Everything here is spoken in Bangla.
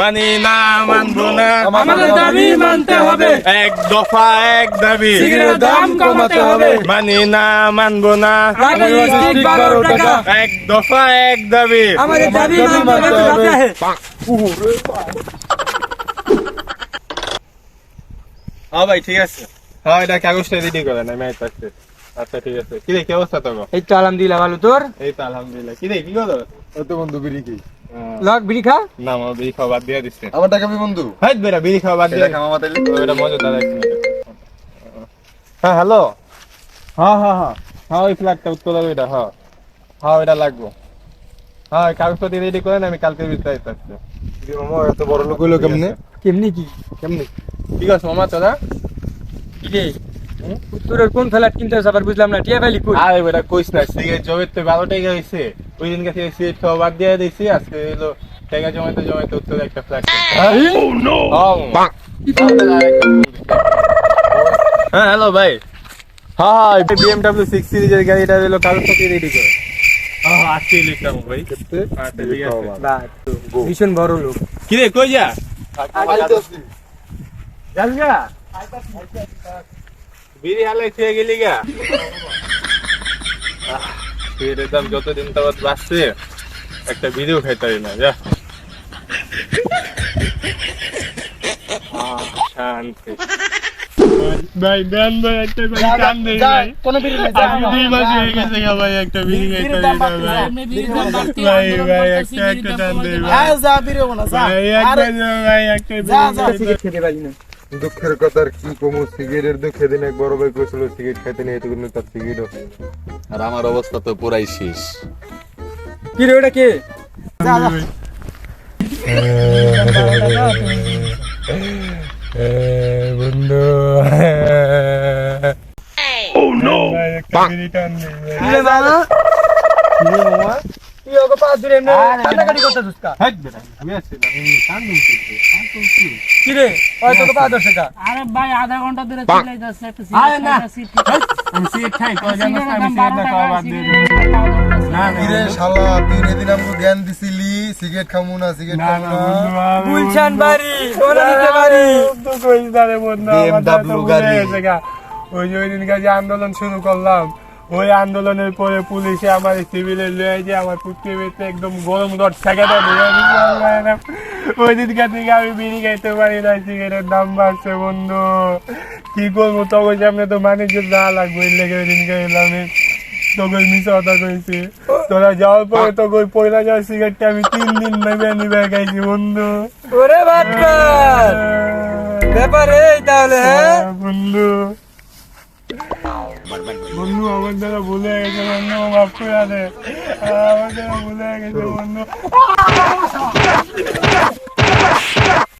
মানি না মানবো না। আমাদের দাবি মানতে হবে। এক দফা এক দাবি। সিগারেটের দাম কমাতে হবে। মানি না মানবো না। এক দফা এক দাবি। আমাদের দাবি মানতে হবে হ্যাঁ ভাই ঠিক আছে। হ্যাঁ এটা কাগজটা রেডি করেন আমি আইতাছি আচ্ছা ঠিক আছে। কি রে কি অবস্থা তো এই তো আলহামদুলিল্লাহ ভালো। তোর? এই তো আলহামদুলিল্লাহ। কি রে কি করো তো বন্ধু বিড়ি কি লক বিড়ি খা? না আমার বিড়ি খাওয়া বাদ দিয়ে দিচ্ছে আমার টাকা বন্ধু? হাইট বেটা বিড়ি খাওয়া বাদ দিয়ে মাতাইলে ওটা মজাদার এক হ্যাঁ হ্যালো? হ্যাঁ হ্যাঁ হ্যাঁ। হ্যাঁ ওই ফ্ল্যাটটা উত্তর ওইটা হ্যাঁ। হ্যাঁ ওইটা লাগবো। হ্যাঁ কাগজপত্র রেডি করেন আমি কালকে বিস্তারিত আসছি। মামা এত বড় লোক হইল কেমনে? কেমনি কি? কেমনি? ঠিক আছে মামা তোরা কি রে তোর কোন ফ্ল্যাট কিনতে হবে আবার বুঝলাম না টিয়া ফেলি কই? আরে বেটা কইস না সিগারেট জমের তো বারো টাকা হয়েছে ওই দিন কাছে সিগারেট খাওয়া বাদ দিয়ে দিয়েছি আজকে এলো টাকা জমাইতে জমাইতে উত্তর একটা ফ্ল্যাট? হ্যাঁ হ্যালো ভাই। হ্যাঁ হ্যাঁ বিএমডব্লিউ সিক্স সিরিজের গাড়িটা হলো কাগজপত্র রেডি করে। ভাই। আচ্ছা ভীষণ বড় লোক। কি রে কই যা? বিড়ি হালে খেয়ে গেলি গা? বিড়ির দাম যতদিন বাড়ছে একটা বিড়িও খাইতে পারি না যা। শান্তি। ভাই দেন ভাই একটা করে টান দেই ভাই। কোন বিড়ি আজকে দুই মাস হয়ে গেছে ভাই একটা বিড়ি খাইতে পারি না ভাই। একটা একটা টান দেই ভাই। ভাই একটা ভাই একটা বিড়ি খেতে পারি না দুঃখের কথা আর কি কমু সিগারেটের দুঃখে দিন এক বড় ভাই কইছিল সিগারেট খাইতে নিয়ে এতগুলো তার সিগারেটও আর আমার অবস্থা তো পুরাই শেষ কি রে ওটা কে বন্ধু ওকে পাঁচ দূরে এমনি কান্নাকাটি করতে দুস্কা কি রে? ওই তোকে পাঁচ দশ টাকা। আরে ভাই আধা ঘণ্টা ধরে চিল্লাই যাচ্ছে একটা আরে না। কিরে শালা তুই এদিন আমাকে জ্ঞান দিছিলি সিগারেট খামু না সিগারেট খামু না গুলশান বাড়ি সোনা বাড়ি। BMW গাড়ি। ওই যে ওই দিন কাজে আন্দোলন শুরু করলাম। ওই আন্দোলনের পরে পুলিশে আমার সিভিলে লয়ে যে আমার পৃথিবীতে একদম গরম রড ঠেকাটা ওই দিনকার থেকে আমি বিড়ি খাইতে পারি না সিগারেটের দাম বাড়ছে বন্ধু। কি করব? তখন সামনে তো মানুষের যা লাগবে ওই লেগে ওই দিনকে এলাম। তোকে মিশা কথা কইছি। তোরা যাওয়ার পরে তো ওই পয়লা যাওয়ার সিগারেটটা আমি তিন দিন নেবে নিবে খাইছি বন্ধু। ওরে ব্যাপার এই তাহলে হ্যাঁ বন্ধু। বন্ধু আমার দ্বারা ভুলে গেছে বন্ধু মাফ করে দে। আমার দ্বারা ভুলে গেছে বন্ধু।